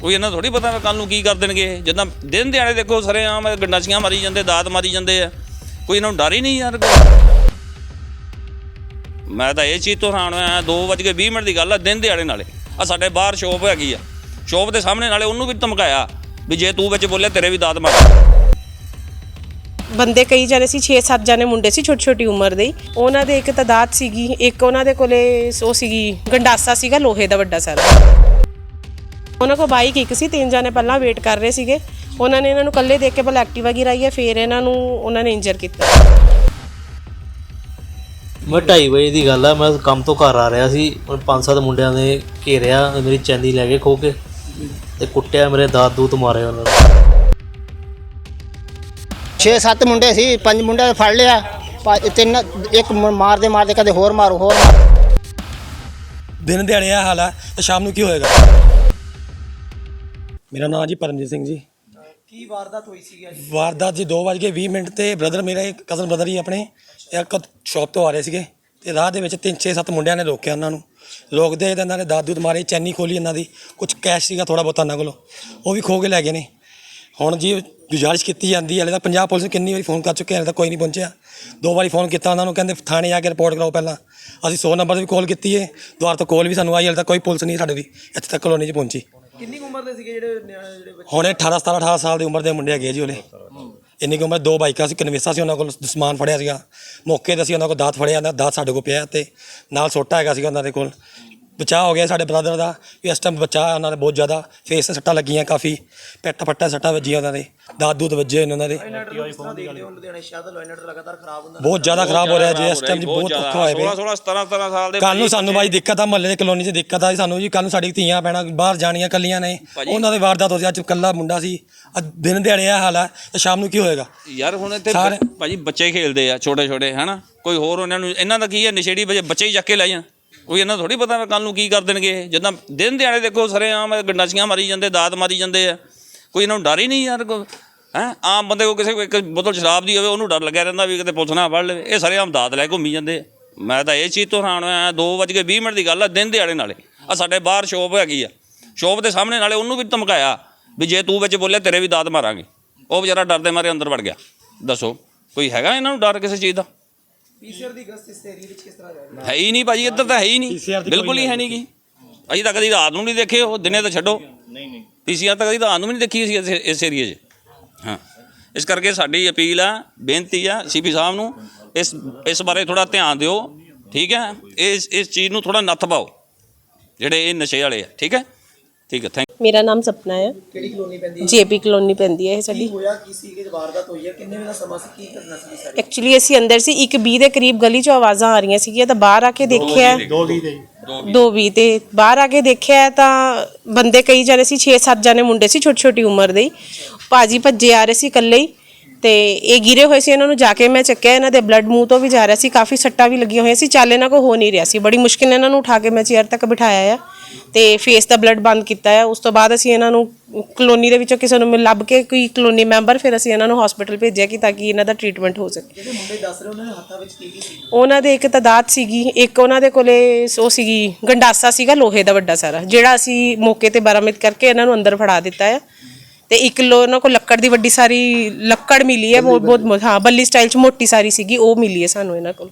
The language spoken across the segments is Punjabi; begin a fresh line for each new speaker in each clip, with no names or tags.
ਕੋਈ ਇਹਨਾਂ ਥੋੜੀ ਪਤਾ ਕੱਲ ਨੂੰ ਕੀ ਕਰ ਦੇਣਗੇ। ਇਹ। ਦਿਨ ਦਿਹਾੜੇ ਦੇਖੋ ਸਰੇ ਗੰਡਾਸੀਆਂ ਮਾਰੀ ਜਾਂਦੇ, ਦਾਤ ਮਾਰੀ ਜਾਂਦੇ ਆ। ਕੋਈ ਇਹਨਾਂ ਨੂੰ ਡਰ ਹੀ ਨਹੀਂ ਯਾਰ ਮੈਂ ਤਾਂ ਇਹ ਚੀਜ਼ ਤੋਂ ਹੈਰਾਨ ਹੋਇਆ 2:20 ਮਿੰਟ ਦੀ ਗੱਲ ਆ ਦਿਨ ਦਿਹਾੜੇ ਨਾਲੇ। ਆ ਸਾਡੇ ਬਾਹਰ ਸ਼ੋਪ ਹੈਗੀ ਆ। ਸ਼ੋਪ ਦੇ ਸਾਹਮਣੇ ਨਾਲੇ ਉਹਨੂੰ ਵੀ ਧਮਕਾਇਆ ਵੀ ਜੇ ਤੂੰ ਵਿੱਚ ਬੋਲਿਆ ਤੇਰੇ ਵੀ ਦਾਤ ਮਾਰ
ਬੰਦੇ ਕਈ ਜਣੇ ਸੀ 6-7 ਜਣੇ ਮੁੰਡੇ ਸੀ ਛੋਟੀ ਛੋਟੀ ਉਮਰ ਦੇ। ਉਹਨਾਂ ਦੇ ਇੱਕ ਤਦਾਦ ਸੀਗੀ, ਇੱਕ ਉਹਨਾਂ ਦੇ ਕੋਲੇ ਉਹ ਸੀਗੀ, ਗੰਡਾਸਾ ਸੀਗਾ ਲੋਹੇ ਦਾ ਵੱਡਾ ਸਾਰਾ। ਉਹਨਾਂ ਕੋਲ ਬਾਈਕ ਇੱਕ ਸੀ ਤਿੰਨ ਜਣੇ ਪਹਿਲਾਂ ਵੇਟ ਕਰ ਰਹੇ ਸੀਗੇ। ਉਹਨਾਂ ਨੇ ਇਹਨਾਂ ਨੂੰ ਇਕੱਲੇ ਦੇਖ ਕੇ ਪਹਿਲਾਂ ਐਕਟਿਵਾ ਗਿਰਾਈ ਹੈ ਫਿਰ ਇਹਨਾਂ ਨੂੰ ਉਹਨਾਂ ਨੇ ਇੰਜਰ ਕੀਤਾ।
ਮੈਂ 2:30 ਵਜੇ ਦੀ ਗੱਲ ਆ ਮੈਂ ਕੰਮ ਤੋਂ ਘਰ ਆ ਰਿਹਾ ਸੀ ਉਹ ਪੰਜ ਸੱਤ ਮੁੰਡਿਆਂ ਨੇ ਘੇਰਿਆ ਮੇਰੀ ਚੈਨੀ ਲੈ ਕੇ ਖੋ ਕੇ ਤੇ ਕੁੱਟਿਆ ਮੇਰੇ ਦਾਤ ਦੂਤ ਮਾਰੇ ਉਹਨਾਂ ਨੇ।
6-7 ਮੁੰਡੇ ਸੀ ਪੰਜ ਮੁੰਡੇ ਫੜ ਲਿਆ ਤਿੰਨ ਇੱਕ ਮਾਰਦੇ ਮਾਰਦੇ ਕਦੇ ਹੋਰ ਮਾਰੋ ਹੋਰ
ਦਿਨ ਦਿਹਾੜੇ ਇਹ ਹਾਲ ਹੈ ਤੇ ਸ਼ਾਮ ਨੂੰ ਕੀ ਹੋਏਗਾ? ਮੇਰਾ ਨਾਮ ਜੀ ਪਰਮਜੀਤ ਸਿੰਘ ਜੀ।
ਕੀ ਵਾਰਦਾਤ ਹੋਈ ਸੀ ਅੱਜ?
ਵਾਰਦਾਤ ਜੀ 2:20 ਮਿੰਟ ਤੇ ਬ੍ਰਦਰ ਮੇਰਾ ਇੱਕ ਕਜ਼ਨ ਬ੍ਰਦਰ ਹੀ ਆਪਣੇ ਇੱਕ ਸ਼ਾਪ ਤੋਂ ਆ ਰਹੇ ਸੀਗੇ ਤੇ ਰਾਹ ਦੇ ਵਿੱਚ 5-6-7 ਮੁੰਡਿਆਂ ਨੇ ਰੋਕਿਆ ਉਹਨਾਂ ਨੂੰ। ਰੋਕਦੇ ਤੇ ਇਹਨਾਂ ਨੇ ਦਾਦੂ ਮਾਰੇ ਚੈਨੀ ਖੋਲੀ ਇਹਨਾਂ ਦੀ ਕੁਝ ਕੈਸ਼ ਸੀਗਾ ਥੋੜਾ ਬਹੁਤਾ ਉਹਨਾਂ ਕੋਲੋਂ। ਉਹ ਵੀ ਖੋ ਕੇ ਲੈ ਗਏ ਨੇ। ਹੁਣ ਜੀ ਗੁਜ਼ਾਰਿਸ਼ ਕੀਤੀ ਜਾਂਦੀ ਹੈ ਹਲੇ ਤਾਂ ਪੰਜਾਬ ਪੁਲਿਸ ਨੂੰ ਕਿੰਨੀ ਵਾਰੀ ਫੋਨ ਕਰ ਚੁੱਕੇ ਹਲੇ ਤਾਂ ਕੋਈ ਨਹੀਂ ਪਹੁੰਚਿਆ। ਦੋ ਵਾਰੀ ਫੋਨ ਕੀਤਾ ਉਹਨਾਂ ਨੂੰ ਕਹਿੰਦੇ ਥਾਣੇ ਆ ਕੇ ਰਿਪੋਰਟ ਕਰਾਓ ਪਹਿਲਾਂ। ਅਸੀਂ 100 ਨੰਬਰ ਤੇ ਵੀ ਕਾਲ ਕੀਤੀ ਹੈ ਦੁਆਰ ਤੋਂ ਕਾਲ ਵੀ ਸਾਨੂੰ ਆਈ ਹਲੇ ਤਾਂ ਕੋਈ ਪੁਲਿਸ ਨਹੀਂ ਸਾਡੇ ਦੀ ਇੱਥੇ ਤੱਕ ਕਲੋਨੀ 'ਚ ਪਹੁੰਚੀ।
ਕਿੰਨੀ ਕੁ ਉਮਰ ਦੇ ਸੀਗੇ ਜਿਹੜੇ ਨਿਆਣੇ ਜਿਹੜੇ ਬੱਚੇ?
ਹੁਣ 18 17 18 ਸਾਲ ਦੀ ਉਮਰ ਦੇ ਮੁੰਡੇ ਹੈਗੇ ਜੀ ਉਹਲੇ ਇੰਨੀ ਕੁ ਉਮਰ ਦੋ ਬਾਈਕਾਂ ਸੀ ਕਨਵੇਸਾ ਸੀ ਉਹਨਾਂ ਕੋਲ, ਸਮਾਨ ਫੜਿਆ ਸੀਗਾ। ਮੌਕੇ ਤੇ ਅਸੀਂ ਉਹਨਾਂ ਕੋਲ ਦਾਤ ਫੜਿਆ ਨਾ ਦਾਤ ਸਾਡੇ ਕੋਲ ਪਿਆ ਤੇ ਨਾਲ ਸੋਟਾ ਹੈਗਾ ਸੀਗਾ ਉਹਨਾਂ ਦੇ ਕੋਲ। ਬਚਾਅ ਹੋ ਗਿਆ ਸਾਡੇ ਬ੍ਰਦਰ ਦਾ ਵੀ ਇਸ ਟਾਈਮ ਬਚਾਅ ਉਹਨਾਂ ਦੇ ਬਹੁਤ ਜ਼ਿਆਦਾ। ਫੇਸ ਤੇ ਸੱਟਾਂ ਲੱਗੀਆਂ ਕਾਫੀ ਪਿੱਠ ਪੱਟਾ ਸੱਟਾਂ ਵੱਜੀਆਂ ਉਹਨਾਂ ਦੇ ਦਾਤ ਦੂਤ ਵੱਜੇ ਉਹਨਾਂ ਦੇ
ਨੈਟ ਨੂੰ ਦਾ।
ਬਹੁਤ ਜ਼ਿਆਦਾ ਖਰਾਬ ਹੋ ਰਿਹਾ ਜੀ ਇਸ ਟਾਈਮ ਜੀ ਬਹੁਤ ਔਖਾ ਹੋਇਆ
16
ਪਿਆ।
16 17 17 ਸਾਲ ਦੇ
ਕੱਲ ਨੂੰ ਸਾਨੂੰ ਬਾਈ ਦਿੱਕਤ ਆ ਮਹੱਲੇ ਦੇ ਕਲੋਨੀ 'ਚ ਦਿੱਕਤ ਆ ਸਾਨੂੰ ਜੀ ਕੱਲ ਨੂੰ ਸਾਡੀ ਧੀਆਂ ਪੈਣਾ ਬਾਹਰ ਜਾਣੀਆਂ ਕੱਲੀਆਂ ਨੇ। ਉਹਨਾਂ ਦੇ ਵਾਰਦਾਤ ਹੋ ਸੀ ਅੱਜ ਕੱਲਾ ਮੁੰਡਾ ਸੀ। ਅੱਜ ਦਿਨ ਦਿਹਾੜੇ ਇਹ ਹਾਲ ਹੈ ਤੇ ਸ਼ਾਮ ਨੂੰ ਕੀ ਹੋਏਗਾ?
ਯਾਰ ਹੁਣ ਇੱਥੇ ਭਾਜੀ ਬੱਚੇ ਖੇਲਦੇ ਆ ਛੋਟੇ ਛੋਟੇ ਹਨਾ? ਕੋਈ ਹੋਰ ਉਹਨਾਂ ਨੂੰ ਇਹਨਾਂ ਦਾ ਕੀ ਹੈ ਨਸ਼ੇੜੀ ਬੱਚੇ ਬੱਚੇ ਹੀ ਚੱਕ ਕੇ ਲੈ ਜਾਣ। ਕੋਈ ਇਹਨਾਂ ਥੋੜੀ ਪਤਾ ਕੱਲ ਨੂੰ ਕੀ ਕਰ ਦੇਣਗੇ। ਇਹ। ਜਿੱਦਾਂ ਦਿਨ ਦਿਹਾੜੇ ਦੇਖੋ ਸਰੇ ਆਮ ਗੰਡਾਸੀਆਂ ਮਾਰੀ ਜਾਂਦੇ, ਦਾਤ ਮਾਰੀ ਜਾਂਦੇ ਆ। ਕੋਈ ਇਹਨਾਂ ਨੂੰ ਡਰ ਹੀ ਨਹੀਂ ਯਾਰ ਹੈ? ਆਮ ਬੰਦੇ ਕੋ ਕਿਸੇ ਕੋ ਇੱਕ ਬੋਤਲ ਸ਼ਰਾਬ ਦੀ ਹੋਵੇ, ਉਹਨੂੰ ਡਰ ਲੱਗਿਆ ਰਹਿੰਦਾ ਵੀ ਕਿਤੇ ਪੁਲਿਸ ਨਾ ਫੜ ਲਵੇ। ਇਹ ਸਾਰੇਆਮ ਦਾਤ ਲੈ ਘੁੰਮੀ ਜਾਂਦੇ ਆ। ਮੈਂ ਤਾਂ ਇਹ ਚੀਜ਼ ਤੋਂ ਹੈਰਾਨ ਹੋਇਆ 2:20 ਮਿੰਟ ਦੀ ਗੱਲ ਆ ਦਿਨ ਦਿਹਾੜੇ ਨਾਲੇ। ਆ ਸਾਡੇ ਬਾਹਰ ਸ਼ੋਪ ਹੈਗੀ ਆ। ਸ਼ੋਪ ਦੇ ਸਾਹਮਣੇ ਨਾਲੇ ਉਹਨੂੰ ਵੀ ਧਮਕਾਇਆ ਵੀ ਜੇ ਤੂੰ ਵਿੱਚ ਬੋਲਿਆ, ਤੇਰੇ ਵੀ ਦਾਤ ਮਾਰਾਂਗੇ। ਉਹ ਵਿਚਾਰਾ ਡਰਦੇ ਮਾਰੇ ਅੰਦਰ ਵੜ ਗਿਆ। ਦੱਸੋ, ਕੋਈ ਹੈਗਾ ਇਹਨਾਂ ਨੂੰ ਡਰ ਕਿਸੇ ਚੀਜ਼ ਦਾ?
ਪੀਸੀਆਰ ਦੀ ਗਸਤ ਇਸ ਏਰੀਆ ਵਿੱਚ ਕਿਸ ਤਰ੍ਹਾਂ ਜਾ ਰਹੀ ਹੈ?
ਹੈ ਹੀ ਨਹੀਂ ਭਾਜੀ ਇੱਧਰ ਤਾਂ ਹੈ ਹੀ ਨਹੀਂ। ਬਿਲਕੁਲ ਹੀ ਹੈ ਨਹੀਂ ਗੀ। ਅਸੀਂ ਤਾਂ ਕਦੀ ਰਾਤ ਨੂੰ ਨਹੀਂ ਦੇਖੇ ਉਹ ਦਿਨੇ ਤਾਂ ਛੱਡੋ। ਨਹੀਂ ਨਹੀਂ। ਪੀਸੀਆਰ ਤਾਂ ਕਦੀ ਰਾਤ ਨੂੰ ਵੀ ਨਹੀਂ ਦੇਖੀ ਸੀ ਇਸ- ਇਸ ਏਰੀਏ 'ਚ। ਹਾਂ। ਇਸ ਕਰਕੇ ਸਾਡੀ ਅਪੀਲ ਆ ਬੇਨਤੀ ਆ ਸੀਪੀ ਸਾਹਿਬ ਨੂੰ ਇਸ ਇਸ ਬਾਰੇ ਥੋੜਾ ਧਿਆਨ ਦਿਓ ਠੀਕ ਹੈ? ਇਸ ਇਸ ਚੀਜ਼ ਨੂੰ ਥੋੜਾ ਨੱਥ ਪਾਓ ਜਿਹੜੇ ਇਹ ਨਸ਼ੇ ਵਾਲੇ ਆ ਠੀਕ ਹੈ? ਠੀਕ ਹੈ ਥੈਂਕ
ਮੇਰਾ ਨਾਮ ਸਪਨਾ ਹੈ।
ਕਿਹੜੀ ਕਲੋਨੀ ਪੈਂਦੀ ਹੈ?
ਜੇਪੀ ਕਲੋਨੀ ਪੈਂਦੀ ਹੈ ਇਹ ਸਾਡੀ।
ਹੋਇਆ ਕੀ ਸੀ ਕਿ ਵਾਰਦਾਤ ਹੋਈ ਹੈ? ਕਿੰਨੇ ਵਜੇ ਦਾ ਸਮਾਂ ਸੀ? ਕੀ ਘਟਨਾ ਸੀ ਸਾਰੀ?
ਐਕਚੁਅਲੀ ਅਸੀਂ ਅੰਦਰ ਸੀ ਇੱਕ 20 ਦੇ ਕਰੀਬ ਗਲੀ ਚੋਂ ਆਵਾਜ਼ਾਂ ਆ ਰਹੀਆਂ ਸੀਗੀਆਂ ਤਾਂ ਬਾਹਰ ਆ ਕੇ ਦੇਖਿਆ। ਦੋ ਵੀਹ ਤੇ ਬਾਹਰ ਆ ਕੇ ਦੇਖਿਆ ਤਾਂ ਬੰਦੇ ਕਈ ਜਣੇ ਸੀ 6-7 ਜਣੇ ਮੁੰਡੇ ਸੀ ਛੋਟੀ ਛੋਟੀ ਉਮਰ ਦੇ ਹੀ। ਭਾਜੀ ਭੱਜੇ ਆ ਰਹੇ ਸੀ ਇਕੱਲੇ ਹੀ। ਤੇ ਇਹ ਗਿਰੇ ਹੋਏ ਸੀ ਇਹਨਾਂ ਨੂੰ ਜਾ ਕੇ ਮੈਂ ਚੱਕਿਆ ਇਹਨਾਂ ਦੇ ਬਲੱਡ ਮੂੰਹ ਤੋਂ ਵੀ ਜਾ ਰਿਹਾ ਸੀ ਕਾਫੀ ਸੱਟਾਂ ਵੀ ਲੱਗੀਆਂ ਹੋਈਆਂ ਸੀ ਚੱਲ ਇਹਨਾਂ ਕੋ ਹੋ ਨਹੀਂ ਰਿਹਾ ਸੀ ਬੜੀ ਮੁਸ਼ਕਿਲ ਨਾਲ ਇਹਨਾਂ ਨੂੰ ਉਠਾ ਕੇ ਮੈਂ ਚੇਅਰ ਤੱਕ ਬਿਠਾਇਆ ਆ ਤੇ ਫੇਸ ਦਾ ਬਲੱਡ ਬੰਦ ਕੀਤਾ ਆ ਉਸ ਤੋਂ ਬਾਅਦ ਅਸੀਂ ਇਹਨਾਂ ਨੂੰ ਕਲੋਨੀ ਦੇ ਵਿੱਚੋਂ ਕਿਸੇ ਨੂੰ ਮਿਲ- ਲੱਭ ਕੇ ਕੋਈ ਕਲੋਨੀ ਮੈਂਬਰ ਫਿਰ ਅਸੀਂ ਇਹਨਾਂ ਨੂੰ ਹਸਪੀਟਲ ਭੇਜਿਆ ਕਿ ਤਾਂ ਕਿ ਇਹਨਾਂ ਦਾ ਟ੍ਰੀਟਮੈਂਟ ਹੋ ਸਕੇ।
ਜਿਹੜੇ ਮੁੰਡੇ ਦੱਸ ਰਹੇ ਉਹਨਾਂ ਦੇ ਹੱਥਾਂ ਵਿੱਚ ਕੀ ਕੀ ਸੀ
ਉਹਨਾਂ ਦੇ ਇੱਕ ਤਦਾਦ ਸੀਗੀ ਇੱਕ ਉਹਨਾਂ ਦੇ ਕੋਲੇ ਉਹ ਸੀਗੀ ਗੰਡਾਸਾ ਸੀਗਾ ਲੋਹੇ ਦਾ ਵੱਡਾ ਸਾਰਾ ਜਿਹੜਾ ਅਸੀਂ ਮੌਕੇ ਤੇ ਬਰਾਮਦ ਕਰਕੇ ਇਹਨਾਂ ਨੂੰ ਅੰਦਰ ਫੜਾ ਦਿੱਤਾ ਹੈ ਤੇ ਇੱਕ ਲੋ ਉਹਨਾਂ ਕੋਲ ਲੱਕੜ ਦੀ ਵੱਡੀ ਸਾਰੀ ਲੱਕੜ ਮਿਲੀ ਹੈ ਬਹੁਤ ਬਹੁਤ ਹਾਂ ਬੱਲੀ ਸਟਾਈਲ ਚ ਮੋਟੀ ਸਾਰੀ ਸੀਗੀ ਉਹ ਮਿਲੀ ਹੈ ਸਾਨੂੰ ਇਹਨਾਂ ਕੋਲ।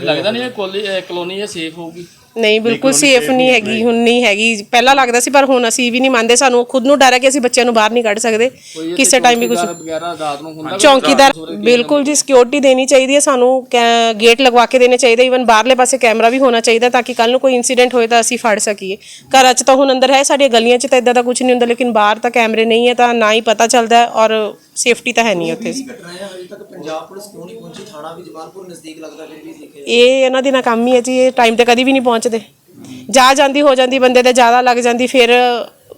ਲੱਗਦਾ ਨਹੀਂ ਇਹ ਕੋਲੀ ਇਹ ਕਲੋਨੀ ਇਹ ਸੇਫ ਹੋਊਗੀ।
ਨਹੀਂ ਬਿਲਕੁਲ ਸੇਫ ਨਹੀਂ ਹੈਗੀ ਹੁਣ ਨਹੀਂ ਹੈਗੀ। ਪਹਿਲਾਂ ਲੱਗਦਾ ਸੀ ਪਰ ਹੁਣ ਅਸੀਂ ਵੀ ਨਹੀਂ ਮੰਨਦੇ ਸਾਨੂੰ ਖੁਦ ਨੂੰ ਡਰ ਹੈ ਕਿ ਅਸੀਂ ਬੱਚਿਆਂ ਨੂੰ ਬਾਹਰ ਨਹੀਂ ਕੱਢ ਸਕਦੇ। ਕਿਸੇ ਟਾਈਮ ਵੀ ਕੁਝ
ਚੌਕੀਦਾਰ ਵਗੈਰਾ ਰਾਤ ਨੂੰ ਹੁੰਦਾ
ਚੌਂਕੀਦਾਰ ਬਿਲਕੁਲ ਜੀ ਸਿਕਿਉਰਿਟੀ ਦੇਣੀ ਚਾਹੀਦੀ ਹੈ ਸਾਨੂੰ ਕੈ- ਗੇਟ ਲਗਵਾ ਕੇ ਦੇਣੇ ਚਾਹੀਦੇ ਇਵਨ ਬਾਹਰਲੇ ਪਾਸੇ ਕੈਮਰਾ ਵੀ ਹੋਣਾ ਚਾਹੀਦਾ ਤਾਂ ਕਿ ਕੱਲ ਨੂੰ ਕੋਈ ਇਨਸੀਡੈਂਟ ਹੋਏ ਤਾਂ ਅਸੀਂ ਫੜ ਸਕੀਏ। ਘਰਾਂ 'ਚ ਤਾਂ ਹੁਣ ਅੰਦਰ ਹੈ ਸਾਡੀਆਂ ਗਲੀਆਂ 'ਚ ਤਾਂ ਇਦਾਂ ਦਾ ਕੁਝ ਨਹੀਂ ਹੁੰਦਾ ਲੇਕਿਨ ਬਾਹਰ ਤਾਂ ਕੈਮਰੇ ਨਹੀਂ ਹੈ ਤਾਂ ਨਾ ਹੀ ਪਤਾ ਚੱਲਦਾ ਹੈ ਔਰ ਸੇਫਟੀ ਤਾਂ ਹੈ ਨਹੀਂ ਉੱਥੇ।
ਹੈ ਪਹੁੰਚੀ?
ਇਹ ਇਹਨਾਂ ਦੀ ਨਾਕਾਮੀ ਹੈ ਜੀ ਇਹ ਟਾਈਮ ਤੇ ਕਦੀ ਵੀ ਨਹੀਂ ਪਹੁੰਚਦੇ ਜਾ ਜਾਂਦੀ ਹੋ ਜਾਂਦੀ ਬੰਦੇ ਤੇ ਜ਼ਿਆਦਾ ਲੱਗ ਜਾਂਦੀ ਫਿਰ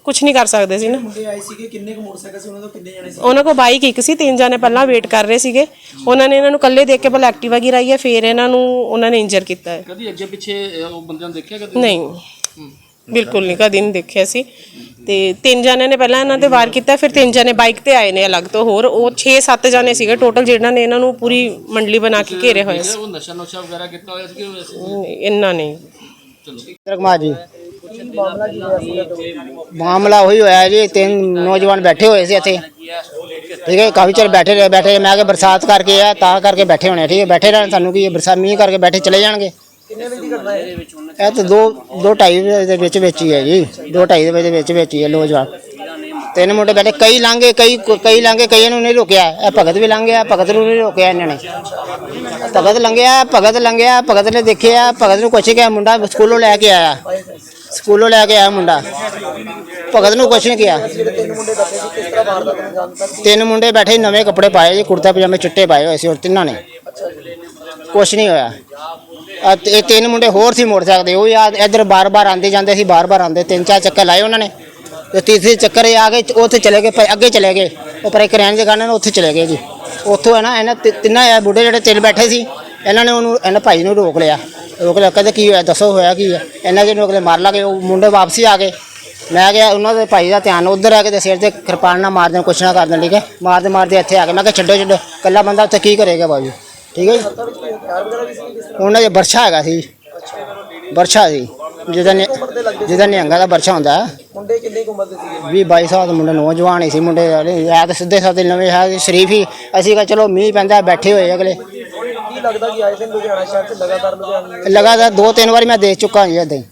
ਕੁਝ ਨਹੀਂ ਕਰ ਸਕਦੇ ਸੀ ਨਾ।
ਮੁੰਡੇ ਆਏ ਸੀਗੇ ਕਿੰਨੇ ਕੁ ਮੋਟਰਸਾਈਕਲ ਸੀ? ਉਹਨਾਂ ਤੋਂ ਕਿੰਨੇ ਜਣੇ ਸੀ?
ਉਹਨਾਂ ਕੋਲ ਬਾਈਕ ਇੱਕ ਸੀ ਤਿੰਨ ਜਣੇ ਪਹਿਲਾਂ ਵੇਟ ਕਰ ਰਹੇ ਸੀਗੇ। ਉਹਨਾਂ ਨੇ ਇਹਨਾਂ ਨੂੰ ਇਕੱਲੇ ਦੇਖ ਕੇ ਪਹਿਲਾਂ ਐਕਟਿਵਾ ਗਿਰਾਈ ਹੈ ਫਿਰ ਇਹਨਾਂ ਨੂੰ ਉਹਨਾਂ ਨੇ ਇੰਜਰ ਕੀਤਾ ਹੈ।
ਕਦੀ ਅੱਗੇ ਪਿੱਛੇ ਇਹ ਉਹ ਬੰਦਿਆਂ ਨੂੰ ਦੇਖਿਆ ਕਦੀ?
ਨਹੀਂ। ਬਿਲਕੁਲ ਨਹੀਂ ਕਦੀ ਨਹੀਂ ਦੇਖਿਆ ਸੀ। ਤੇ ਤਿੰਨ ਜਣੇ ਨੇ ਪਹਿਲਾਂ ਇਹਨਾਂ ਤੇ ਵਾਰ ਕੀਤਾ ਫਿਰ ਤਿੰਨ ਜਣੇ ਬਾਈਕ ਤੇ ਆਏ ਨੇ ਅਲੱਗ ਤੋਂ ਹੋਰ। ਉਹ 6-7 ਜਣੇ ਸੀਗੇ ਟੋਟਲ ਜਿਹਨਾਂ ਨੇ ਇਹਨਾਂ ਨੂੰ ਪੂਰੀ ਮੰਡਲੀ ਬਣਾ ਕੇ ਘੇਰੇ ਹੋਏ ਸੀ।
ਉਹ ਨਸ਼ਾ ਨੁਸ਼ਾ ਵਗੈਰਾ ਕੀਤਾ ਹੋਇਆ ਸੀ ਕਿ ਵੈਸੇ?
ਇੰਨਾ ਨਹੀਂ।
ਇੰਦਰ ਕੁਮਾਰ ਜੀ। ਮਾਮਲਾ ਉਹੀ ਹੋਇਆ ਜੀ, ਤਿੰਨ ਨੌਜਵਾਨ ਬੈਠੇ ਹੋਏ ਸੀ ਇੱਥੇ। ਠੀਕ ਹੈ ਕਾਫੀ ਚਿਰ ਬੈਠੇ ਰਹੇ ਬੈਠੇ ਰਹੇ। ਮੈਂ ਕਿ ਬਰਸਾਤ ਕਰਕੇ ਆ, ਤਾਂ ਕਰਕੇ ਬੈਠੇ ਹੋਣੇ ਠੀਕ ਹੈ। ਬੈਠੇ ਰਹਿਣ ਸਾਨੂੰ ਕੀ ਬਰਸਾਤ ਮੀਂਹ ਕਰਕੇ ਬੈਠੇ ਚਲੇ ਜਾਣਗੇ।
ਕਿੰਨੇ ਵਜੇ ਦੀ ਘਟਨਾ ਹੈ
ਇਹ ਤਾਂ ਦੋ ਦੋ ਢਾਈ ਦੇ ਵਿੱਚ ਵਿੱਚ ਹੀ ਹੈ ਜੀ, ਦੋ ਢਾਈ ਦੇ ਵਜੇ ਵਿੱਚ ਵਿੱਚ ਹੀ ਹੈ ਨੌਜਵਾਨ। ਤਿੰਨ ਮੁੰਡੇ ਬੈਠੇ, ਕਈ ਲਾਂਗੇ ਕਈ ਕਈ ਲਾਂਗੇ ਕਈਆਂ ਨੂੰ ਨਹੀਂ ਰੋਕਿਆ। ਇਹ ਭਗਤ ਵੀ ਲੰਘਿਆ, ਭਗਤ ਨੂੰ ਨਹੀਂ ਰੋਕਿਆ ਇਹਨਾਂ ਨੇ। ਭਗਤ ਲੰਘਿਆ ਭਗਤ ਲੰਘਿਆ, ਭਗਤ ਨੇ ਦੇਖਿਆ, ਭਗਤ ਨੂੰ ਕੁਛ ਕਿਹਾ, ਮੁੰਡਾ ਸਕੂਲੋਂ ਲੈ ਕੇ ਆਇਆ। ਸਕੂਲੋਂ ਲੈ ਕੇ ਆਇਆ ਮੁੰਡਾ। ਭਗਤ ਨੂੰ ਕੁਛ ਨਹੀਂ ਕਿਹਾ।
ਤਿੰਨ ਮੁੰਡੇ ਬੈਠੇ,
ਨਵੇਂ ਕੱਪੜੇ ਪਾਏ ਜੀ ਕੁੜਤਾ ਪਜਾਮੇ ਚਿੱਟੇ ਪਾਏ ਹੋਏ ਸੀ ਔਰ ਤਿੰਨਾਂ ਨੇ। ਕੁਛ ਨਹੀਂ ਹੋਇਆ। ਇਹ ਤਿੰਨ ਮੁੰਡੇ ਹੋਰ ਸੀ ਮੋਟਰਸਾਈਕਲ ਦੇ ਉਹ ਯਾਦ ਇੱਧਰ ਬਾਰ-ਬਾਰ ਆਉਂਦੇ ਜਾਂਦੇ ਸੀ, ਬਾਰ-ਬਾਰ ਆਉਂਦੇ ਤਿੰਨ ਚਾਰ ਚੱਕਰ ਲਾਏ ਉਹਨਾਂ ਨੇ। ਤੇ ਤੀਸਰੇ ਚੱਕਰ ਇਹ ਆ ਗਏ ਤੇ ਉੱਥੇ ਚਲੇ ਗਏ, ਭਾਈ ਅੱਗੇ ਚਲੇ ਗਏ। ਉਹ ਪਰ ਇੱਕ ਰਹਿਣ ਜਗ੍ਹਾ ਨੇ, ਉੱਥੇ ਚਲੇ ਗਏ ਜੀ। ਉੱਥੋਂ ਹੈ ਨਾ, ਇਹਨਾਂ ਤਿ- ਤਿੰਨਾਂ ਇਹ ਬੁੱਢੇ ਜਿਹੜੇ ਤਿੰਨ ਬੈਠੇ ਸੀ, ਇਹਨਾਂ ਨੇ ਉਹਨੂੰ, ਇਹਨਾਂ ਭਾਈ ਨੂੰ ਰੋਕ ਲਿਆ। ਰੋਕ ਲਿਆ, ਕਹਿੰਦੇ ਕੀ ਹੋਇਆ, ਦੱਸੋ ਹੋਇਆ ਕੀ ਹੈ? ਇਹਨਾਂ ਦੇ ਰੋਕ ਲਿਆ, ਮਾਰ ਲਾਗੇ ਉਹ ਮੁੰਡੇ ਵਾਪਸੀ ਆ ਗਏ। ਮੈਂ ਗਿਆ ਉਹਨਾਂ ਦੇ ਭਾਈ ਦਾ ਧਿਆਨ ਉਧਰ ਆ ਕੇ ਤੇ ਸਿਰ ਤੇ ਕਿਰਪਾਨ ਨਾ ਮਾਰ ਦੇਣ ਕੁਛ ਨਾ ਕਰ ਦੇਣ, ਠੀਕ ਹੈ? ਮਾਰਦੇ ਮਾਰਦੇ ਇੱਥੇ ਆ ਗਏ। ਮੈਂ ਕਿਹਾ ਛੱਡੋ ਛੱਡੋ, ਇਕੱਲਾ ਬੰਦਾ ਉੱਥੇ ਕੀ ਕਰੇਗਾ ਬਾਬੂ ਠੀਕ ਹੈ ਜੀ? ਉਹਨਾਂ ਦੇ ਬਰਛਾ ਹੈਗਾ ਸੀ। ਬਰਛਾ ਸੀ ਜਿਹਦਾ ਨਿ, ਜਿਹਦਾ ਨਿਹੰਗਾ ਦਾ ਬਰਛਾ ਹੁੰਦਾ। ਹੈ।
ਮੁੰਡੇ ਕਿੰਨੀ ਕੁ ਉਮਰ ਦੇ ਸੀਗੇ?
ਵੀਹ 22 ਸਾਲ ਦੇ ਮੁੰਡੇ ਨੌਜਵਾਨ ਹੀ ਸੀ ਮੁੰਡੇ ਹੈ ਤਾਂ ਸਿੱਧੇ ਸਾਦੇ ਨਵੇਂ ਹੈ ਸ਼ਰੀਫ ਹੀ। ਅਸੀਂ ਕਹਾ ਚਲੋ ਮੀਂਹ ਪੈਂਦਾ ਬੈਠੇ ਹੋਏ ਅਗਲੇ।
ਕੀ ਲੱਗਦਾ ਕਿ ਆਏ ਦਿਨ ਲੁਧਿਆਣਾ ਸ਼ਹਿਰ 'ਚ ਲਗਾਤਾਰ ਲੁਧਿਆਣਾ
ਲਗਾਤਾਰ ਦੋ ਤਿੰਨ ਵਾਰੀ ਮੈਂ ਦੇਖ ਚੁੱਕਾ ਹਾਂ ਏਦਾਂ ਹੀ।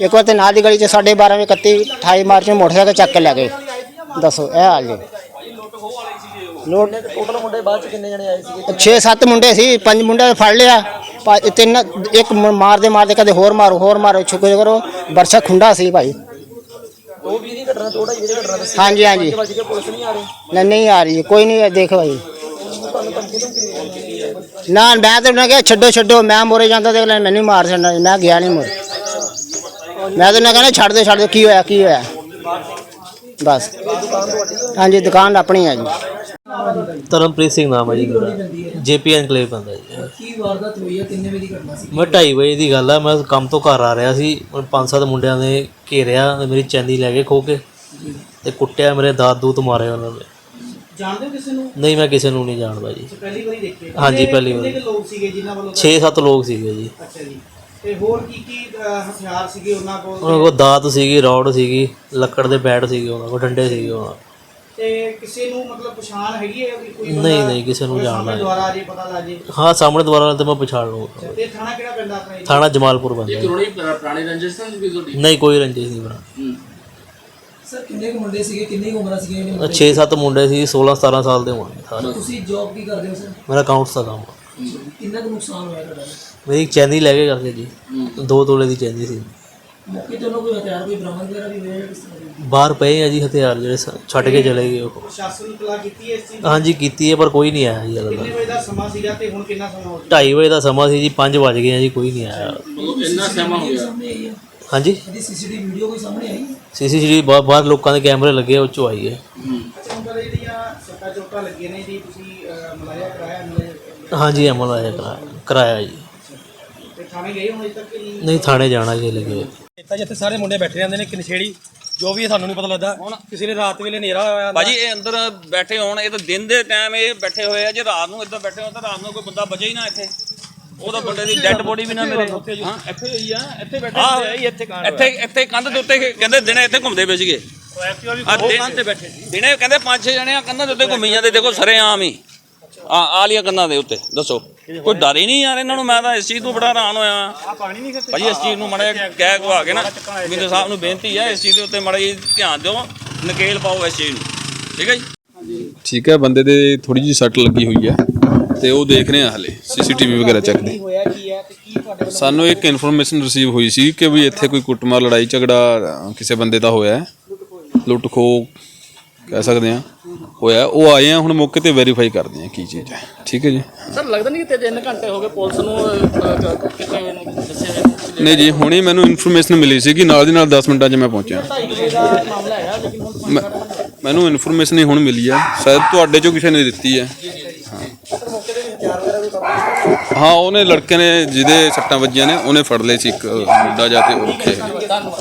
ਇੱਕ ਵਾਰ ਤੇ ਨਾਲ ਦੀ ਗਲੀ 'ਚ 12:30 ਵਜੇ 31 28 ਮਾਰਚ ਨੂੰ ਮੋਟਰਸਾਈਕਲ ਚੱਕ ਕੇ ਲੈ ਗਏ। ਦੱਸੋ ਇਹ ਹਾਲ ਜੀ। ਲੋਟ
ਟੋਟਲ ਮੁੰਡੇ ਬਾਅਦ 'ਚ ਕਿੰਨੇ ਜਣੇ ਆਏ ਸੀਗੇ?
6-7 ਮੁੰਡੇ ਸੀ ਪੰਜ ਮੁੰਡੇ ਫੜ ਲਿਆ। ਪਾ- ਤਿੰਨ ਇੱਕ ਮ- ਮਾਰਦੇ ਮਾਰਦੇ ਕਦੇ ਹੋਰ ਮਾਰੋ ਹੋਰ ਮਾਰੋ ਸ਼ੁਕਰ ਕਰੋ। ਬਰਛਾ ਖੁੰਡਾ ਸੀ ਭਾਈ।
ਦੋ ਵੀਹ ਦੀ ਘਟਨਾ ਥੋੜਾ ਜਿਹੀ ਘਟਨਾ ਦੱਸੀ।
ਹਾਂਜੀ ਹਾਂਜੀ।
ਵੱਜ ਕੇ ਪੁਲਿਸ ਨਹੀਂ ਆ ਰਹੀ।
ਨਹੀਂ ਨਹੀਂ ਆ ਰਹੀ ਕੋਈ ਨਹੀਂ ਦੇਖ ਭਾਈ।
ਤੁਹਾਨੂੰ ਧਮਕੀ ਧਮਕੀ
ਨਾ ਮੈਂ ਤਾਂ ਉਹਨਾਂ ਕਿਹਾ ਛੱਡੋ ਛੱਡੋ ਮੈਂ ਮੋਰੇ ਜਾਂਦਾ ਤੇ ਅਗਲੇ ਮੈਨੂੰ ਮਾਰ ਛੱਡਣਾ ਮੈਂ ਗਿਆ ਨਹੀਂ ਮੋਰੇ। ਮੈਂ ਤਾਂ ਉਹਨਾਂ ਕਹਿੰਦਾ ਛੱਡ ਦੇ ਛੱਡ ਦੇ ਕੀ ਹੋਇਆ ਕੀ ਹੋਇਆ? ਬਸ। ਹਾਂਜੀ ਦੁਕਾਨ ਆਪਣੀ ਹੈ ਜੀ।
ਧਰਮਪ੍ਰੀਤ ਸਿੰਘ ਨਾਮ ਹੈ ਜੀ ਜੇਪੀ ਐਨਕਲੇਵ ਪੈਂਦਾ ਜੀ।
ਕੀ ਵਾਰਦਾਤ ਹੋਈ ਹੈ ਕਿੰਨੇ ਵਜੇ ਦੀ ਘਟਨਾ ਸੀ?
ਮੈਂ 2:30 ਵਜੇ ਦੀ ਗੱਲ ਆ ਮੈਂ ਕੰਮ ਤੋਂ ਘਰ ਆ ਰਿਹਾ ਸੀ ਉਹ ਪੰਜ ਸੱਤ ਮੁੰਡਿਆਂ ਨੇ ਘੇਰਿਆ ਤੇ ਮੇਰੀ ਚੈਨੀ ਲੈ ਕੇ ਖੋ ਕੇ ਤੇ ਕੁੱਟਿਆ ਮੇਰੇ ਦਾਤ ਦੂਤ ਮਾਰੇ ਉਹਨਾਂ ਨੇ
ਜਾਣਦੇ ਹੋ ਕਿਸੇ ਨੂੰ?
ਨਹੀਂ ਮੈਂ ਕਿਸੇ ਨੂੰ ਨਹੀਂ ਜਾਣਦਾ ਜੀ।
ਪਹਿਲੀ ਵਾਰੀ ਦੇਖੇ
ਹਾਂਜੀ ਪਹਿਲੀ ਵਾਰ।
ਲੋਕ ਸੀਗੇ ਜਿਨ੍ਹਾਂ ਵੱਲੋਂ
6-7 ਲੋਕ ਸੀਗੇ ਜੀ।
ਅੱਛਾ ਜੀ। ਤੇ ਹੋਰ ਕੀ ਕੀ ਅਹ, ਹਥਿਆਰ ਸੀਗੇ ਉਹਨਾਂ ਕੋਲ?
ਉਹਨਾਂ ਕੋਲ ਦਾਤ ਸੀਗੀ ਰੌਡ ਸੀਗੀ ਲੱਕੜ ਦੇ ਬੈਟ ਸੀਗੇ ਉਹਨਾਂ ਕੋਲ ਡੰਡੇ ਸੀਗੇ ਉਹਨਾਂ ਕੋਲ।
ਤੇ ਕਿਸੇ ਨੂੰ ਮਤਲਬ ਪਛਾਣ ਹੈਗੀ ਹੈ ਵੀ ਕੋਈ
ਨਹੀਂ ਨਹੀਂ ਕਿਸੇ ਨੂੰ ਜਾਣਦਾ ਨਹੀਂ।
ਦੁਆਰਾ ਜੇ ਪਤਾ ਲੱਗ ਜੇ?
ਹਾਂ ਸਾਹਮਣੇ ਦੁਬਾਰਾ ਤੇ ਮੈਂ ਪਛਾਣ ਲਊਂਗਾ।
ਤੇ ਥਾਣਾ ਕਿਹੜਾ ਪੈਂਦਾ ਆਪਣਾ ਜੀ?
ਥਾਣਾ ਜਮਾਲਪੁਰ ਬੰਦਾ ਜੀ।
ਪੁਰਾਣੀ ਰੰਜਿਸ਼ ਤਾਂ ਨਹੀਂ ਤੁਹਾਡੀ?
ਨਹੀਂ ਕੋਈ ਰੰਜਿਸ਼ ਨਹੀਂ ਬਣਾ
ਸਰ ਕਿੰਨੇ ਕੁ ਮੁੰਡੇ ਸੀਗੇ? ਕਿੰਨੀ ਕੁ ਉਮਰਾਂ ਸੀਗੀਆਂ ਇਹਨਾਂ
6-7 ਮੁੰਡੇ ਸੀ 16-17 ਸਾਲ ਦੇ ਹੋਣਗੇ ਸਾਰੇ।
ਤੁਸੀਂ ਜੌਬ ਕੀ ਕਰਦੇ ਹੋ ਸਰ?
ਮੇਰਾ ਅਕਾਊਂਟਸ ਦਾ ਕੰਮ ਆ।
ਕਿੰਨਾ ਕੁ ਨੁਕਸਾਨ ਹੋਇਆ ਤੁਹਾਡਾ?
ਮੇਰੀ ਇੱਕ ਚੈਨੀ ਲੈ ਕੇ ਕਰਕੇ ਜੀ ਦੋ ਤੋਲੇ ਦੀ ਚੈਨੀ ਸੀ।
ਮੌਕੇ ਤੇ ਉਹਨਾਂ ਕੋਈ ਹਥਿਆਰ ਕੋਈ ਬਰਾਮਦ ਵਗੈਰਾ ਵੀ ਹੋਇਆ ਜਾਂ ਕਿਸ ਤਰ੍ਹਾਂ ਦੀ?
ਬਾਹਰ ਪਏ ਆ ਜੀ ਹਥਿਆਰ ਜਿਹੜੇ ਸ- ਛੱਡ ਕੇ ਚਲੇ ਗਏ ਉਹ।
ਪ੍ਰਸ਼ਾਸਨ ਨੂੰ ਤਲਾ ਕੀਤੀ ਹੈ ਇਸ ਚੀਜ਼
ਹਾਂਜੀ ਕੀਤੀ ਹੈ ਪਰ ਕੋਈ ਨਹੀਂ ਆਇਆ ਜੀ ਅਗਲਾ
ਕਿੰਨੇ ਵਜੇ ਦਾ ਸਮਾਂ ਸੀਗਾ ਤੇ ਹੁਣ ਕਿੰਨਾ ਸਮਾਂ ਹੋ
2:30 ਵਜੇ ਦਾ ਸਮਾਂ ਸੀ ਜੀ 5 ਵਜ ਗਏ ਆ ਜੀ ਕੋਈ ਨਹੀਂ ਆਇਆ।
ਇੰਨਾ ਸਮਾਂ ਹੋ ਗਿਆ।
ਸਾਹਮਣੇ ਆਈ ਹੈ
ਹਾਂਜੀ?
ਇਹਦੀ ਸੀਸੀਟੀਵੀ ਵੀਡੀਓ ਕੋਈ ਸਾਹਮਣੇ ਆਈ? ਹੈ
ਸੀਸੀਟੀਵੀ ਬਾਹਰ ਲੋਕਾਂ ਦੇ ਕੈਮਰੇ ਲੱਗੇ ਆ, ਉਹ ਚੋਂ ਆਈ ਹੈ।
ਅੱਛਾ ਹੁਣ ਤਾਂ ਜਿਹੜੀਆਂ ਸੱਟਾਂ ਚੋਟਾਂ ਲੱਗੀਆਂ ਨੇ ਜੀ ਤੁਸੀਂ ਅਹ, ਮਲਾਇਆ ਕਰਾਇਆ
ਹਾਂਜੀ ਅਮਲ ਆਇਆ ਕਰਾਇਆ ਕਰਾਇਆ ਜੀ।
ਤੇ ਥਾਣੇ ਗਏ ਹੁਣ ਅਜੇ ਤੱਕ ਕਿ ਨਹੀਂ?
ਨਹੀਂ ਥਾਣੇ ਜਾਣਾ ਜੀ ਲੱਗੇ
ਇੱਥੇ ਜਿੱਥੇ ਸਾਰੇ ਮੁੰਡੇ ਬੈਠੇ ਰਹਿੰਦੇ ਨੇ ਕਿ ਨਸ਼ੇੜੀ ਜੋ ਵੀ ਹੈ ਸਾਨੂੰ ਨਹੀਂ ਪਤਾ ਲੱਗਦਾ। ਕਿਸੇ ਨੇ ਰਾਤ ਵੇਲੇ ਹਨੇਰਾ ਹੋਇਆ
ਭਾਜੀ ਇਹ ਅੰਦਰ ਬੈਠੇ ਹੋਣ ਇਹ ਤਾਂ ਦਿਨ ਦੇ ਟਾਈਮ ਇਹ ਬੈਠੇ ਹੋਏ ਆ। ਜੇ ਰਾਤ ਨੂੰ ਇੱਦਾਂ ਬੈਠੇ ਹੋ ਤਾਂ ਰਾਤ ਨੂੰ ਕੋਈ ਬੰਦਾ ਬਚੇ ਹੀ ਨਾ ਇੱਥੇ। ਉਹਦਾ ਬੰਦੇ ਦੀ ਡੈੱਡ ਬੋਡੀ ਵੀ ਨਾ ਮਿਲੇ। ਹਾਂ ਇੱਥੇ ਹੋਈ ਆ ਇੱਥੇ ਬੈਠੇ ਆ ਇੱਥੇ ਇੱਥੇ ਇੱਥੇ ਕੰਧ ਦੇ ਉੱਤੇ ਕਹਿੰਦੇ ਦਿਨੇ ਇੱਥੇ ਘੁੰਮਦੇ ਪਏ ਸੀਗੇ। ਆ ਕੰਧ ਤੇ ਬੈਠੇ ਦਿਨੇ ਕਹਿੰਦੇ ਪੰਜ ਛੇ ਜਣੇ ਆ ਕੰਧਾਂ ਦੇ ਉੱਤੇ ਘੁੰਮੀ ਜਾਂਦੇ। ਦੇਖੋ ਸਰੇ ਆਮ ਹੀ। ਆ ਆਲੀਆਂ ਕੰਧਾਂ ਦੇ ਉੱਤੇ, ਦੱਸੋ। ਕੋਈ ਡਰ ਹੀ ਨਹੀਂ ਯਾਰ ਇਹਨਾਂ ਨੂੰ, ਮੈਂ ਤਾਂ ਇਸ ਚੀਜ਼ ਤੋਂ ਬੜਾ ਹੈਰਾਨ ਹੋਇਆ। ਭਾਜੀ ਇਸ ਚੀਜ਼ ਨੂੰ ਮੜਾ ਕਹਿ ਕਵਾ ਕੇ ਨਾ, ਮਿੰਦਰ ਸਾਹਿਬ ਨੂੰ ਬੇਨਤੀ ਹੈ ਇਸ ਚੀਜ਼ ਦੇ ਉੱਤੇ ਮੜਾ ਜੀ ਧਿਆਨ ਦਿਓ, ਨਕੇਲ ਪਾਓ ਇਸ ਚੀਜ਼ ਨੂੰ। ਠੀਕ ਹੈ ਜੀ?
ਠੀਕ ਹੈ, ਬੰਦੇ ਦੇ ਥੋੜੀ ਜਿਹੀ ਸੱਟ ਲੱਗੀ ਹੋਈ ਹੈ ਤੇ ਉਹ ਦੇਖ ਰਹੇ ਆ ਹਲੇ, ਸੀਸੀਟੀਵੀ ਵਗੈਰਾ ਚੱਕਦੇ
ਹੋਇਆ
ਸਾਨੂੰ ਇੱਕ ਇਨਫੋਰਮੇਸ਼ਨ ਰਿਸੀਵ ਹੋਈ ਸੀ ਕਿ ਵੀ ਇੱਥੇ ਕੋਈ ਕੁੱਟਮਾਰ, ਲੜਾਈ ਝਗੜਾ ਕਿਸੇ ਬੰਦੇ ਦਾ ਹੋਇਆ ਹੈ। ਲੁੱਟ ਖੋ ਕਹਿ ਸਕਦੇ ਆ ਹੋਇਆ ਉਹ ਆਏ ਆ ਹੁਣ ਮੌਕੇ ਤੇ ਵੈਰੀਫਾਈ ਕਰਦੇ ਆ ਕੀ ਚੀਜ਼ ਹੈ ਠੀਕ ਹੈ ਜੀ?
ਸਰ ਲੱਗਦਾ ਨਹੀਂ ਕਿ 3 ਘੰਟੇ ਹੋ ਗਏ ਪੁਲਿਸ ਨੂੰ ਅਹ, ਅਹ, ਕਿਤੇ ਦੱਸਿਆ
ਨਹੀਂ ਜੀ ਹੁਣੇ ਮੈਨੂੰ ਇਨਫੋਰਮੇਸ਼ਨ ਮਿਲੀ ਸੀ ਕਿ ਨਾਲ ਦੀ ਨਾਲ 10 ਮਿੰਟਾਂ 'ਚ ਮੈਂ ਪਹੁੰਚਿਆ।
ਮਾਮਲਾ ਹੈਗਾ ਲੇਕਿਨ ਹੁਣ
ਮੈਂ- ਮੈਨੂੰ ਇਨਫੋਰਮੇਸ਼ਨ ਹੀ ਹੁਣ ਮਿਲੀ ਹੈ ਸ਼ਾਇਦ ਤੁਹਾਡੇ ਚੋਂ ਕਿਸੇ ਨੇ ਦਿੱਤੀ ਹੈ ਹਾਂ ਉਹਨੇ ਲੜਕੇ ਨੇ ਜਿਹਦੇ ਸੱਟਾਂ ਵੱਜੀਆਂ ਨੇ ਉਹਨੇ ਫੜ ਲਏ ਸੀ ਇੱਕ ਮੁੰਡਾ ਜਾ ਤੇ ਉਹ ਰੱਖੇ